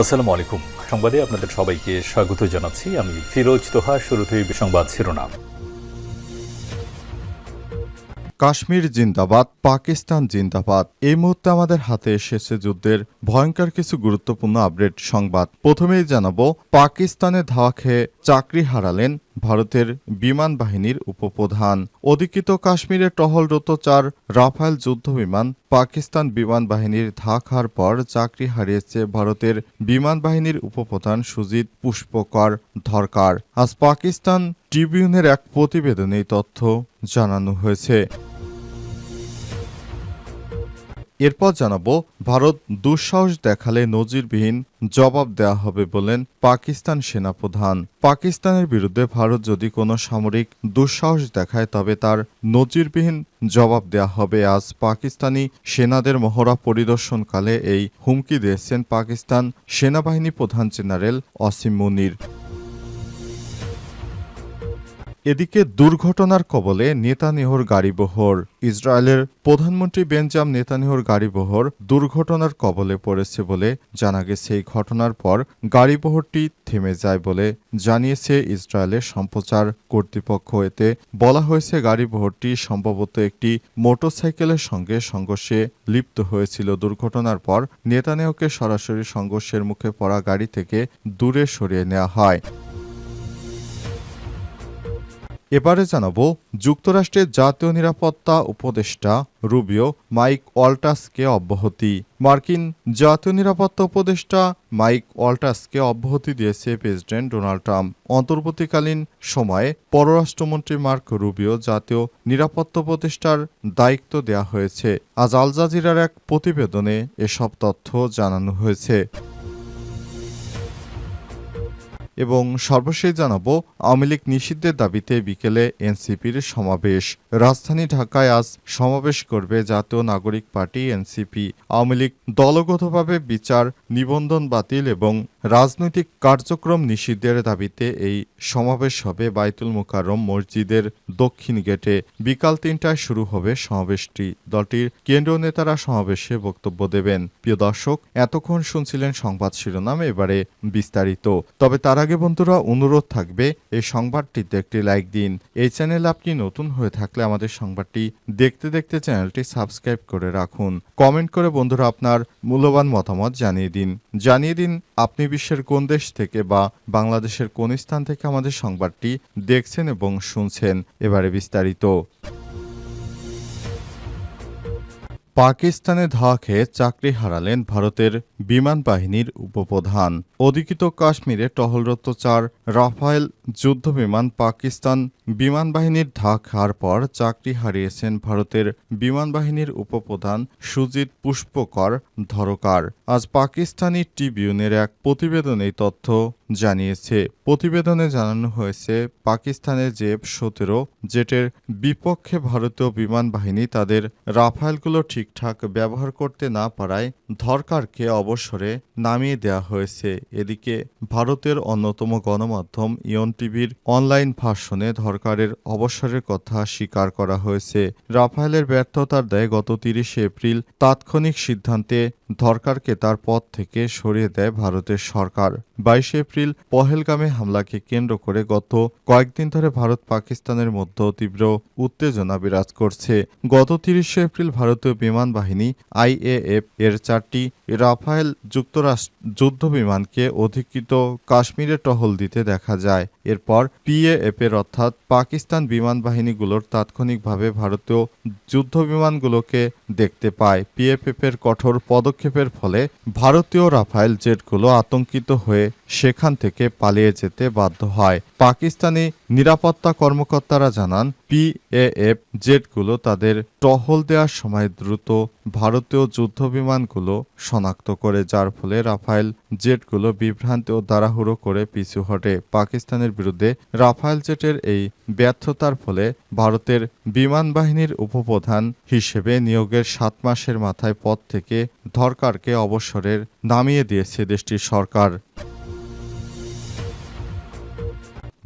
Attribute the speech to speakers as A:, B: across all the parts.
A: আসসালামু আলাইকুম সংবাদে আপনাদের সবাইকে স্বাগত জানাচ্ছি। আমি ফিরোজ তোহা, শুরুতেই সংবাদ শিরোনাম।
B: কাশ্মীর জিন্দাবাদ, পাকিস্তান জিন্দাবাদ, এই মুহূর্তে আমাদের হাতে এসেছে যুদ্ধের ভয়ঙ্কর কিছু গুরুত্বপূর্ণ আপডেট সংবাদ। প্রথমেই জানাব, পাকিস্তানে ধাওয়া খেয়ে চাকরি হারালেন ভারতের বিমান বাহিনীর উপপ্রধান। অধিকৃত কাশ্মীরে টহলরত চার রাফায়েল যুদ্ধ বিমান পাকিস্তান বিমান বাহিনীর ধাক পর চাকরি হারিয়েছে ভারতের বিমান বাহিনীর উপপ্রধান সুজিত পুষ্পকর ধরকার। আজ পাকিস্তান ট্রিবিউনের এক প্রতিবেদনে তথ্য জানানো হয়েছে। এরপর জানাব, ভারত দুঃসাহস দেখালে নজিরবিহীন জবাব দেয়া হবে বলেন পাকিস্তান সেনাপ্রধান। পাকিস্তানের বিরুদ্ধে ভারত যদি কোনো সামরিক দুঃসাহস দেখায়, তবে তার নজিরবিহীন জবাব দেয়া হবে। আজ পাকিস্তানি সেনাদের মহড়া পরিদর্শনকালে এই হুমকি দিয়েছেন পাকিস্তান সেনাবাহিনী প্রধান জেনারেল অসিম মুনির। এদিকে দুর্ঘটনার কবলে নেতানিহর গাড়িবহর, ইসরায়েলের প্রধানমন্ত্রী বেঞ্জাম নেতানিহর গাড়িবহর দুর্ঘটনার কবলে পড়েছে বলে জানা গেছে। এই ঘটনার পর গাড়িবহরটি থেমে যায় বলে জানিয়েছে ইসরায়েলের সম্প্রচার কর্তৃপক্ষ। এতে বলা হয়েছে, গাড়িবহরটি সম্ভবত একটি মোটরসাইকেলের সঙ্গে সংঘর্ষে লিপ্ত হয়েছিল। দুর্ঘটনার পর নেতানিয়াহুকে সরাসরি সংঘর্ষের মুখে পড়া গাড়ি থেকে দূরে সরিয়ে নেওয়া হয়। এবারে জানাব, যুক্তরাষ্ট্রের জাতীয় নিরাপত্তা উপদেষ্টা রুবিও মাইক ওয়াল্টাসকে অব্যাহতি। মার্কিন জাতীয় নিরাপত্তা উপদেষ্টা মাইক ওয়াল্টাসকে অব্যাহতি দিয়েছে প্রেসিডেন্ট ডোনাল্ড ট্রাম্প। অন্তর্বর্তীকালীন সময়ে পররাষ্ট্রমন্ত্রী মার্ক রুবিও জাতীয় নিরাপত্তা উপদেষ্টার দায়িত্ব দেওয়া হয়েছে। আজ আল জাজিরার এক প্রতিবেদনে এসব তথ্য জানানো হয়েছে। এবং সর্বশেষ জানাব, আওয়ামী লীগ নিষিদ্ধের দাবিতে বিকেলে এনসিপির সমাবেশ। রাজধানী ঢাকায় আজ সমাবেশ করবে জাতীয় নাগরিক পার্টি এনসিপি। আওয়ামী লীগ দলগতভাবে বিচার, নিবন্ধন বাতিল এবং রাজনৈতিক কার্যক্রম নিষিদ্ধের দাবিতে এই সমাবেশ হবে বাইতুল মুকাররম মসজিদের দক্ষিণ গেটে। বিকাল তিনটায় শুরু হবে সমাবেশটি। দলটির কেন্দ্রীয় নেতারা সমাবেশে বক্তব্য দেবেন। প্রিয় দর্শক, এতক্ষণ শুনছিলেন সংবাদ শিরোনাম, এবারে বিস্তারিত। তবে তার আগে বন্ধুরা অনুরোধ থাকবে এই সংবাদটিতে একটি লাইক দিন। এই চ্যানেল আপনি নতুন হয়ে থাকলে আমাদের সংবাদটি দেখতে দেখতে চ্যানেলটি সাবস্ক্রাইব করে রাখুন। কমেন্ট করে বন্ধুরা আপনার মূল্যবান মতামত জানিয়ে দিন। জানিয়ে দিন আপনি বিশ্বের কোন দেশ থেকে বা বাংলাদেশের কোন স্থান থেকে আমাদের সংবাদটি দেখছেন এবং শুনছেন। এবারে বিস্তারিত। পাকিস্তানে ধাওয়া খেয়ে চাকরি হারালেন ভারতের বিমান বাহিনীর উপপ্রধান। অধিকৃত কাশ্মীরে টহলরত চার রাফায়েল যুদ্ধ বিমান পাকিস্তান বিমান বাহিনীর ধাওয়া খাওয়ার পর চাকরি হারিয়েছেন ভারতের বিমান বাহিনীর উপপ্রধান সুজিত পুষ্পকর ধরকার। আজ পাকিস্তানি ট্রিবিউনের এক প্রতিবেদনে তথ্য জানিয়েছে। প্রতিবেদনে জানানো হয়েছে, পাকিস্তানের জেব সতেরো জেটের বিপক্ষে ভারতীয় বিমান বাহিনী তাদের রাফায়েলগুলো ঠিকঠাক ব্যবহার করতে না পারায় ধরকারকে অবসরে নামিয়ে দেওয়া হয়েছে। এদিকে ভারতের অন্যতম গণমাধ্যম ইয়ন টিভির অনলাইন ভাষণে ধরকারের অবসরের কথা স্বীকার করা হয়েছে। রাফায়েলের ব্যর্থতার দায়ে গত তিরিশে এপ্রিল তাৎক্ষণিক সিদ্ধান্তে ধরকারকে তার পদ থেকে সরিয়ে দেয় ভারতের সরকার। বাইশে এপ্রিল পহেলগামে হামলাকে কেন্দ্র করে গত কয়েকদিন ধরে ভারত পাকিস্তানের মধ্যে তীব্র উত্তেজনা বিরাজ করছে। গত তিরিশে এপ্রিল ভারতীয় বিমান বাহিনী আইএএফ এর চারটি রাফায়েল যুক্তরাষ্ট্র যুদ্ধ বিমানকে অধিকৃত কাশ্মীরে টহল দিতে দেখা যায়। এরপর পিএএফ এর অর্থাৎ পাকিস্তান বিমান বাহিনীগুলোর তাৎক্ষণিকভাবে ভারতীয় যুদ্ধ বিমানগুলোকে দেখতে পায়। পিএফএফ এর কঠোর পদক্ষেপের ফলে ভারতীয় রাফায়েল জেটগুলো আতঙ্কিত হয়ে সেখান থেকে পালিয়ে যেতে বাধ্য হয়। পাকিস্তানি নিরাপত্তা কর্মকর্তারা জানান পিএএফ জেটগুলো তাদের টহল দেওয়ার সময় দ্রুত ভারতীয় যুদ্ধ বিমানগুলো শনাক্ত করে, যার ফলে রাফায়েল জেটগুলো বিভ্রান্ত ও তাড়াহুড়ো করে পিছু হটে। পাকিস্তানের বিরুদ্ধে রাফায়েল জেটের এই ব্যর্থতার ফলে ভারতের বিমান বাহিনীর উপপ্রধান হিসেবে নিয়োগের সাত মাসের মাথায় পদ থেকে ধরকারকে অবসরের নামিয়ে দিয়েছে দেশটির সরকার।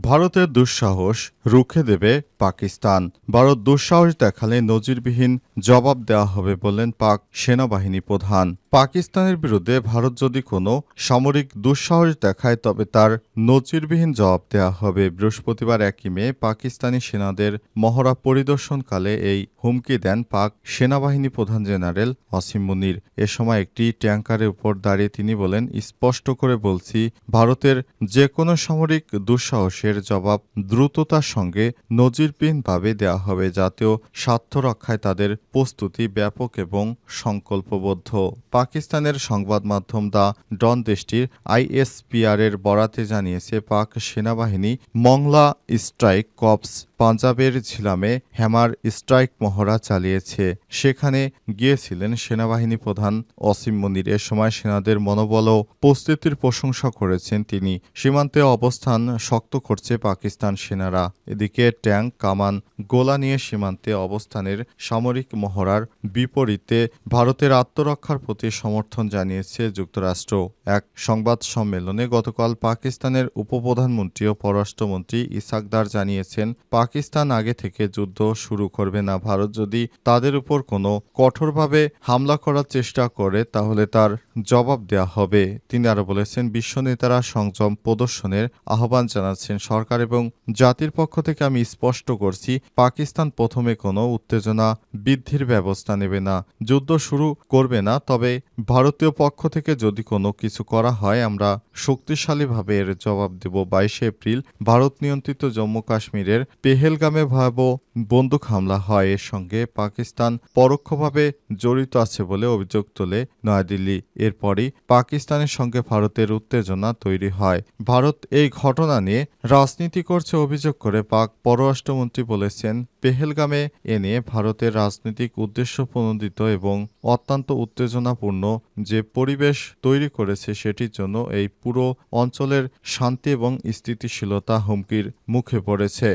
B: ভারতের দুঃসাহস রুখে দেবে পাকিস্তান। ভারত দুঃসাহস দেখালে নজিরবিহীন জবাব দেওয়া হবে বললেন পাক সেনাবাহিনী প্রধান। পাকিস্তানের বিরুদ্ধে ভারত যদি কোনো সামরিক দুঃসাহস দেখায়, তবে তার নজিরবিহীন জবাব দেওয়া হবে। বৃহস্পতিবার একই মে পাকিস্তানি সেনাদের মহড়া পরিদর্শনকালে এই হুমকি দেন পাক সেনাবাহিনী প্রধান জেনারেল অসীম মুনির। এ সময় একটি ট্যাঙ্কারের উপর দাঁড়িয়ে তিনি বলেন, স্পষ্ট করে বলছি, ভারতের যে কোনো সামরিক দুঃসাহসের জবাব দ্রুততার সঙ্গে নজিরবিহীনভাবে দেওয়া হবে। জাতীয় স্বার্থ রক্ষায় তাদের প্রস্তুতি ব্যাপক এবং সংকল্পবদ্ধ। পাকিস্তানের সংবাদ মাধ্যম দা ডন দেশটির আইএসপিআর এর বরাতে জানিয়েছে, পাক সেনাবাহিনী মংলা স্ট্রাইক কপস পাঞ্জাবের ঝিলামে হ্যামার স্ট্রাইক মহড়া চালিয়েছে। সেখানে গিয়েছিলেন সেনাবাহিনী প্রধান অসীম মনির। এ সময় সেনাদের মনোবল ও প্রস্তুতির প্রশংসা করেছেন তিনি। সীমান্তে অবস্থান শক্ত করছে পাকিস্তান সেনারা। এদিকে ট্যাঙ্ক, কামান, গোলা নিয়ে সীমান্তে অবস্থানের সামরিক মহড়ার বিপরীতে ভারতের আত্মরক্ষার প্রতি সমর্থন জানিয়েছে যুক্তরাষ্ট্র। এক সংবাদ সম্মেলনে গতকাল পাকিস্তানের উপপ্রধানমন্ত্রী ও পররাষ্ট্রমন্ত্রী ইসাকদার জানিয়েছেন পাকিস্তান আগে থেকে যুদ্ধ শুরু করবে না। ভারত যদি তাদের উপর কোনো কঠোরভাবে হামলা করার চেষ্টা করে, তাহলে তার জবাব দেওয়া হবে। তিনি আরও বলেছেন, বিশ্ব নেতারা সংযম প্রদর্শনের আহ্বান জানাচ্ছেন। সরকার এবং জাতির পক্ষ থেকে আমি স্পষ্ট করছি, পাকিস্তান প্রথমে কোনো উত্তেজনা বৃদ্ধির ব্যবস্থা নেবে না। যুদ্ধ শুরু করবে না, তবে ভারতীয় পক্ষ থেকে যদি কোনো কিছু করা হয়, আমরা শক্তিশালীভাবে এর জবাব দেব। বাইশে এপ্রিল, ভারত নিয়ন্ত্রিত জম্মু কাশ্মীরের পেহেলগামে ভয়াবহ বন্দুক হামলা হয়। এর সঙ্গে পাকিস্তান পরোক্ষভাবে জড়িত আছে বলে অভিযোগ তোলে নয়াদিল্লি। এরপরই পাকিস্তানের সঙ্গে ভারতের উত্তেজনা তৈরি হয়। ভারত এই ঘটনা নিয়ে রাজনীতি করছে অভিযোগ করে পাক পররাষ্ট্রমন্ত্রী বলেছেন পেহেলগামে এ নিয়ে ভারতের রাজনৈতিক উদ্দেশ্য প্রণোদিত এবং অত্যন্ত উত্তেজনাপূর্ণ যে পরিবেশ তৈরি করেছে সেটির জন্য এই পুরো অঞ্চলের শান্তি এবং স্থিতিশীলতা হুমকির মুখে পড়েছে।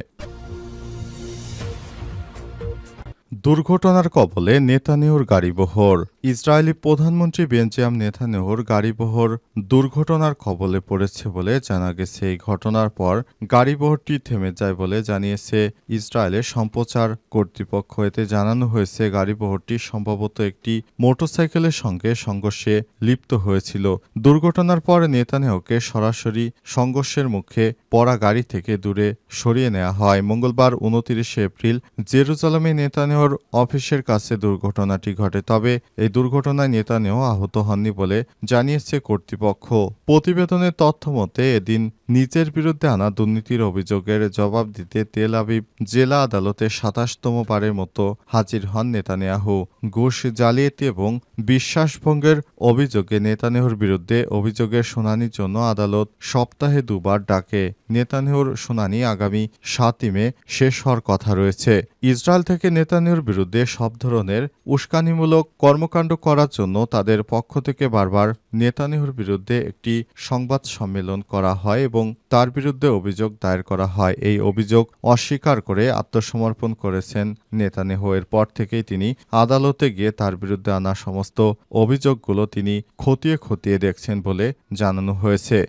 B: দুর্ঘটনার কবলে নেতানিয়াহুর গাড়িবহর। ইসরায়েলি প্রধানমন্ত্রী বেঞ্জাম নেতানিয়াহুর গাড়িবহর দুর্ঘটনার কবলে পড়েছে বলে জানা গেছে। এই ঘটনার পর গাড়িবহরটি থেমে যায় বলে জানিয়েছে ইসরায়েলের সম্প্রচার কর্তৃপক্ষ। এতে জানানো হয়েছে, গাড়িবহরটি সম্ভবত একটি মোটরসাইকেলের সঙ্গে সংঘর্ষে লিপ্ত হয়েছিল। দুর্ঘটনার পর নেতানিয়াহুকে সরাসরি সংঘর্ষের মুখে পড়া গাড়ি থেকে দূরে সরিয়ে নেওয়া হয়। মঙ্গলবার উনতিরিশে এপ্রিল জেরুজালেমে নেতানিয়াহুর অফিসের কাছে দুর্ঘটনাটি ঘটে। তবে এই দুর্ঘটনায় নেতানিয়াহু আহত হননি বলে জানিয়েছে কর্তৃপক্ষ। প্রতিবেদনের তথ্য মতে এদিন নিজের বিরুদ্ধে আনা দুর্নীতির অভিযোগের জবাব দিতে তেল আবিব জেলা আদালতে সাতাশতম বারের মতো হাজির হন নেতানিয়াহু। ঘুষ, জালিয়াতি এবং বিশ্বাসভঙ্গের অভিযোগে নেতানিয়াহুর বিরুদ্ধে অভিযোগের শুনানির জন্য আদালত সপ্তাহে দুবার ডাকে। নেতানিয়াহুর শুনানি আগামী সাতই মে শেষ হওয়ার কথা রয়েছে। ইসরায়েল থেকে নেতানিয়াহুর বিরুদ্ধে সব ধরনের উস্কানিমূলক কর্মকাণ্ড করার জন্য তাদের পক্ষ থেকে বারবার নেতানিয়াহুর বিরুদ্ধে একটি সংবাদ সম্মেলন করা হয় এবং তার বিরুদ্ধে অভিযোগ দায়ের করা হয়। এই অভিযোগ অস্বীকার করে আত্মসমর্পণ করেছেন নেতানেহ। এর পর থেকেই তিনি আদালতে গিয়ে তার বিরুদ্ধে আনা সমস্ত অভিযোগগুলো তিনি খতিয়ে খতিয়ে দেখছেন বলে জানানো হয়েছে।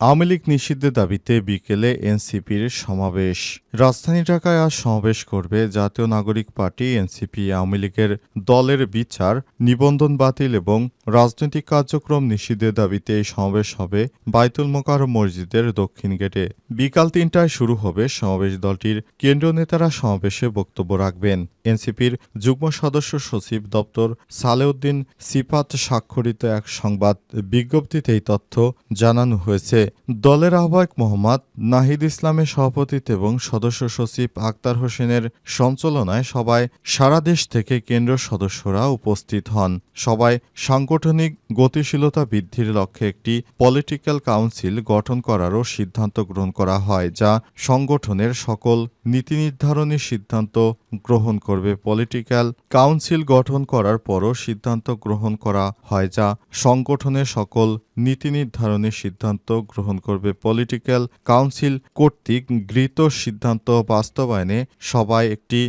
B: আওয়ামী লীগ নিষিদ্ধের দাবিতে বিকেলে এনসিপির সমাবেশ। রাজধানী ঢাকায় আজ সমাবেশ করবে জাতীয় নাগরিক পার্টি, এনসিপি, আওয়ামী লীগের দলের বিচার, নিবন্ধন বাতিল এবং রাজনৈতিক কার্যক্রম নিষিদ্ধের দাবিতে এই সমাবেশ হবে বাইতুল মোকারম মসজিদের দক্ষিণ গেটে। বিকাল তিনটায় শুরু হবে সমাবেশ দলটির কেন্দ্রীয় নেতারা সমাবেশে বক্তব্য রাখবেন। এনসিপির যুগ্ম সদস্য সচিব দপ্তর সালেউদ্দিন সিপাত স্বাক্ষরিত এক সংবাদ বিজ্ঞপ্তিতে এই তথ্য জানানো হয়েছে। দলের আহ্বায়ক মোহাম্মদ নাহিদ ইসলামের সভাপতিত্ব এবং সদস্য সচিব আক্তার হোসেনের সঞ্চালনায় সবাই সারা দেশ থেকে কেন্দ্র সদস্যরা উপস্থিত হন। সবাই সাংগঠনিক গতিশীলতা বৃদ্ধির লক্ষ্যে একটি পলিটিক্যাল কাউন্সিল গঠন করারও সিদ্ধান্ত গ্রহণ করা হয়, যা সংগঠনের সকল নীতি নির্ধারণী সিদ্ধান্ত গ্রহণ করবে। পলিটিক্যাল কাউন্সিল গঠন করার পরও সিদ্ধান্ত গ্রহণ করা হয় যা সংগঠনের সকল নীতি নির্ধারণের সিদ্ধান্ত গ্রহণ করবে। পলিটিক্যাল কাউন্সিল কর্তৃক গৃহীত সিদ্ধান্ত বাস্তবায়নে সবাই একটি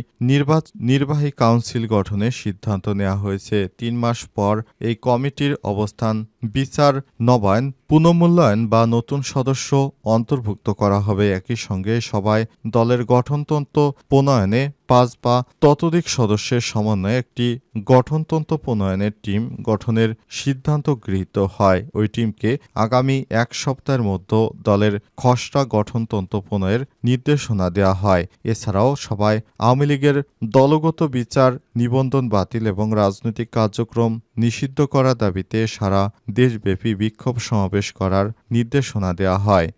B: নির্বাহী কাউন্সিল গঠনের সিদ্ধান্ত নেওয়া হয়েছে। তিন মাস পর এই কমিটির অবস্থান বিচার, নবায়ন, পুনঃমূল্যায়ন বা নতুন সদস্য অন্তর্ভুক্ত করা হবে একই সঙ্গে সবাই দলের গঠনতন্ত্র, প্রণয়নে পাঁচ বা ততোধিক সদস্যের সমন্বয়ে একটি গঠনতন্ত্র প্রণয়নের টিম গঠনের সিদ্ধান্ত গৃহীত হয়। ওই টিমকে আগামী এক সপ্তাহের মধ্যে দলের খসড়া গঠনতন্ত্র প্রণয়ের নির্দেশনা দেওয়া হয়। এছাড়াও সভায় আওয়ামী লীগের দলগত বিচার, নিবন্ধন বাতিল এবং রাজনৈতিক কার্যক্রম নিষিদ্ধ করার দাবিতে সারা দেশব্যাপী বিক্ষোভ সমাবেশ করার নির্দেশনা দেওয়া হয়।